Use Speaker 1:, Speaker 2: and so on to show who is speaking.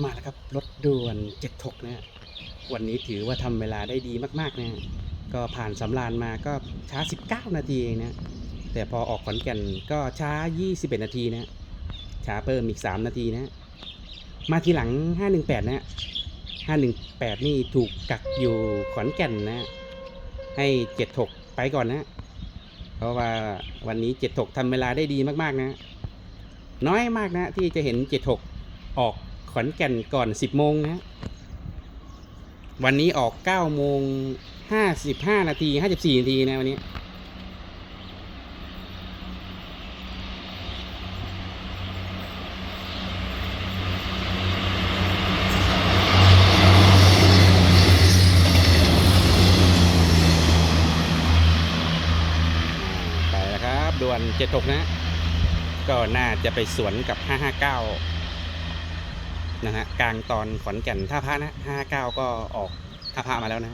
Speaker 1: มาแล้วครับ รถด่วนเจ็ดถกนะฮะวันนี้ถือว่าทำเวลาได้ดีมากๆนะฮะก็ผ่านสำรานมาก็ช้า 19 นาทีเองนะ แต่พอออกขอนแก่นก็ช้า 21 นาทีนะ ช้าเพิ่มอีก 3 นาทีนะ มาทีหลัง 518 นะ 518 นี่ถูกกักอยู่ขอนแก่นนะ ให้ 76 ไปก่อนนะ เพราะว่าวันนี้ 76ทำเวลาได้ดีมากๆนะ น้อยมากนะที่จะเห็น 76 ออก ขอนแก่นก่อน 10 โมงนะวันนี้ออก 9 โมง 55 นาที 54 นาทีนะวันนี้ ไปแล้วครับด่วน 76 นะ ก็น่าจะไปสวนกับ 559 นะฮะกลางตอนขอนแก่นท่าพระนะห้าเก็ออกท่าพระมาแล้วนะ